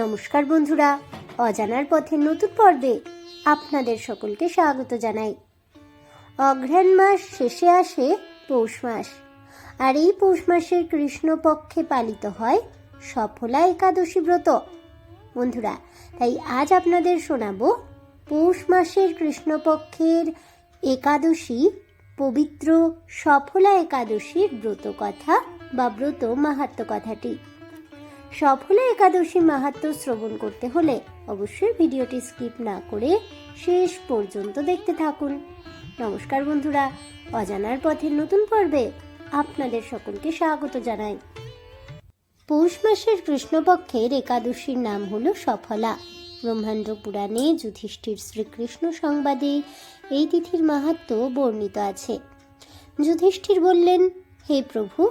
নমস্কার বন্ধুরা, অজানার পথের নতুন পর্বে আপনাদের সকলকে স্বাগত জানাই। অঘ্রাণ মাস শেষে আসে পৌষ মাস, আর এই পৌষ মাসের কৃষ্ণপক্ষে পালিত হয় সফলা একাদশী ব্রত। বন্ধুরা, তাই আজ আপনাদের শোনাবো পৌষ মাসের কৃষ্ণপক্ষের একাদশী পবিত্র সফলা একাদশীর ব্রত কথা বা ব্রত মাহাত্ম কথাটি। সফলা একাদশী মাহাত্ম শ্রবণ করতে হলে অবশ্যই ভিডিওটি স্কিপ না করে শেষ পর্যন্ত দেখতে থাকুন। নমস্কার বন্ধুরা, অজানার পথের নতুন পর্বে আপনাদের সকলকে স্বাগত জানাই। পৌষ মাসের কৃষ্ণপক্ষের একাদশীর নাম হলো সফলা। ব্রহ্মাণ্ড পুরাণে যুধিষ্ঠির শ্রীকৃষ্ণ সংবাদে এই তিথির মাহাত্ম বর্ণিত আছে। যুধিষ্ঠির বললেন, হে প্রভু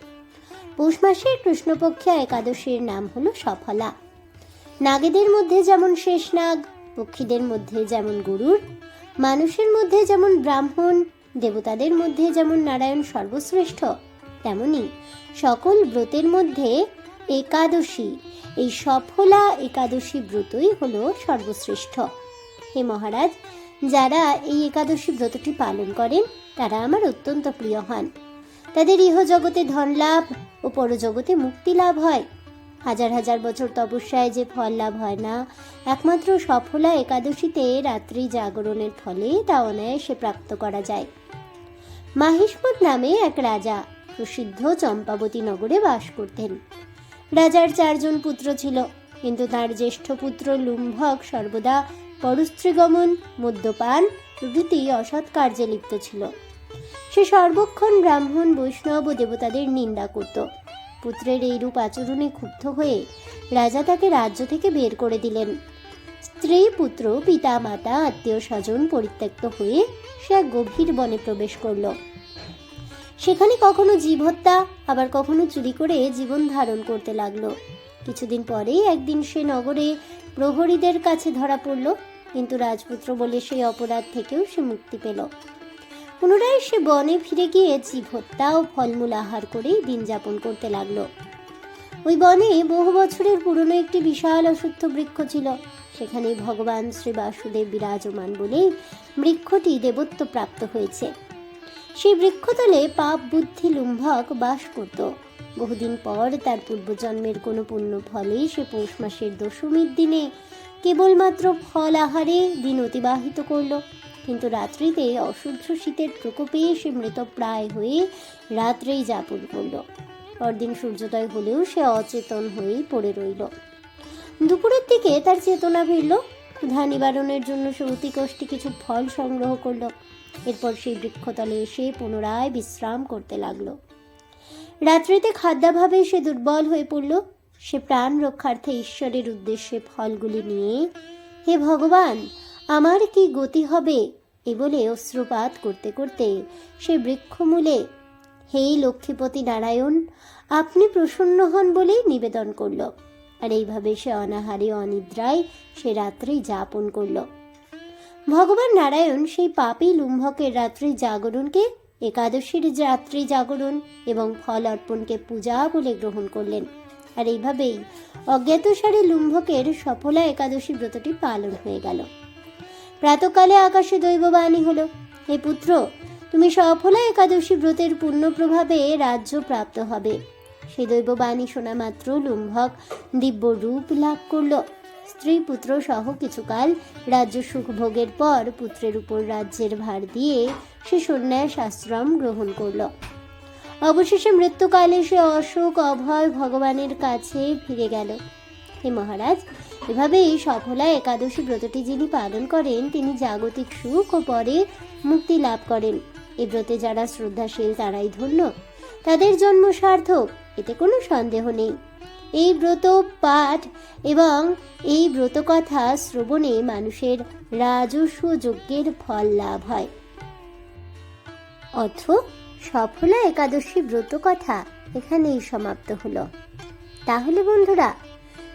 পৌষ মাসের কৃষ্ণপক্ষে একাদশীর নাম হলো সফলা। নাগেদের মধ্যে যেমন শেষ নাগ, পক্ষীদের মধ্যে যেমন গরুর, মানুষের মধ্যে যেমন ব্রাহ্মণ, দেবতাদের মধ্যে যেমন নারায়ণ সর্বশ্রেষ্ঠ, তেমনি সকল ব্রতের মধ্যে একাদশী, এই সফলা একাদশী ব্রতই হলো সর্বশ্রেষ্ঠ। হে মহারাজ, যারা এই একাদশী ব্রতটি পালন করেন, তারা আমার অত্যন্ত প্রিয় হন। তাদের ইহজগতে ধন লাভ ও পরজগতে মুক্তি লাভ হয়। হাজার হাজার বছর তপস্যায় যে ফল লাভ হয় না, একমাত্র সফলা একাদশীতে রাত্রি জাগরণের ফলে তা অনায়াসে প্রাপ্ত করা যায়। মাহিষ্মত নামে এক রাজা প্রসিদ্ধ চম্পাবতী নগরে বাস করতেন। রাজার চারজন পুত্র ছিল, কিন্তু তার জ্যেষ্ঠ পুত্র লুম্ভক সর্বদা পরস্ত্রীগমন মদ্যপান প্রভৃতি অসৎ কার্যে লিপ্ত ছিল। সে সর্বক্ষণ ব্রাহ্মণ, বৈষ্ণব ও দেবতাদের নিন্দা করত। পুত্রের এইরূপ আচরণে ক্ষুব্ধ হয়ে রাজা তাকে রাজ্য থেকে বের করে দিলেন। স্ত্রী পুত্র পিতা মাতা আত্মীয় স্বজন পরিত্যক্ত হয়ে সে এক গভীর বনে প্রবেশ করল। সেখানে কখনো জীব হত্যা, আবার কখনো চুরি করে জীবন ধারণ করতে লাগল। কিছুদিন পরেই একদিন সে নগরে প্রহরীদের কাছে ধরা পড়ল, কিন্তু রাজপুত্র বলে সেই অপরাধ থেকেও সে মুক্তি পেল। পুনরায় সে বনে ফিরে গিয়ে জীব হত্যা ও ফলমূল আহার করেই দিন যাপন করতে লাগল। ওই বনে বহু বছরের পুরনো একটি বিশাল অসুস্থ বৃক্ষ ছিল। সেখানে ভগবান শ্রী বাসুদেব বিরাজমান বলেই বৃক্ষটি দেবত্ব প্রাপ্ত হয়েছে। সেই বৃক্ষতলে পাপ, বুদ্ধি, লুম্ভক বাস করত। বহুদিন পর তার পূর্বজন্মের কোনো পুণ্য ফলে সে পৌষ মাসের দশমীর দিনে কেবলমাত্র ফল আহারে দিন অতিবাহিত করল। কিন্তু রাত্রিতে অসহ্য শীতের প্রকোপে সে মৃতপ্রায় হয়ে রাত্রেই যাপন করল। পরদিন সূর্যোদয় হলেও সে অচেতন হয়েই পড়ে রইল। দুপুরের দিকে তার চেতনা ফিরল। ক্ষুধা নিবারণের জন্য সে অতি কষ্টে কিছু ফল সংগ্রহ করল। এরপর সেই বৃক্ষতলে এসে পুনরায় বিশ্রাম করতে লাগল। রাত্রিতে খাদ্যাভাবে সে দুর্বল হয়ে পড়ল। সে প্রাণ রক্ষার্থে ঈশ্বরের উদ্দেশ্যে ফলগুলি নিয়ে, হে ভগবান আমার কি গতি হবে? এ বলে অশ্রুপাত করতে করতে সে বৃক্ষমূলে, হে লক্ষ্মীপতি নারায়ণ, আপনি প্রসন্ন হন বলেই নিবেদন করল। আর এইভাবে সে অনাহারে অনিদ্রায় সে রাত্রি যাপন করল। ভগবান নারায়ণ সেই পাপী লুম্ভকের রাত্রি জাগরণকে, একাদশীর রাত্রি জাগরণ এবং ফল অর্পণকে পূজা বলে গ্রহণ করলেন। আর এইভাবেই অজ্ঞাতসারে লুম্ভকের সফলা একাদশী ব্রতটি পালন হয়ে গেল। প্রাতকালে আকাশে দৈববাণী হলো। হে পুত্র, তুমি সফলা একাদশী ব্রতের পূর্ণ প্রভাবে রাজ্য প্রাপ্ত হবে। সে দৈববাণী শোনা মাত্র লুম্ভক দিব্য রূপ লাভ করল। স্ত্রী পুত্র সহ কিছুকাল রাজ্য সুখ ভোগের পর পুত্রের উপর রাজ্যের ভার দিয়ে সে সন্ন্যাস আশ্রম গ্রহণ করল। অবশেষে মৃত্যুকালে সে অশোক, অভয় ভগবানের কাছে ফিরে গেল। হে মহারাজ এভাবেই সফলা একাদশী ব্রতটি যিনি পালন করেন, তিনি জাগতিক সুখ ও পরে মুক্তি লাভ করেন। এ ব্রতে যারা শ্রদ্ধাশীল, তারাই ধন্য। তাদের জন্ম সার্থক, এতে কোনো সন্দেহ নেই। এই ব্রত পাঠ এবং এই ব্রত কথা শ্রবণে মানুষের রাজস্ব যজ্ঞের ফল লাভ হয়। অথ সফলা একাদশী ব্রত কথা এখানেই সমাপ্ত হলো। তাহলে বন্ধুরা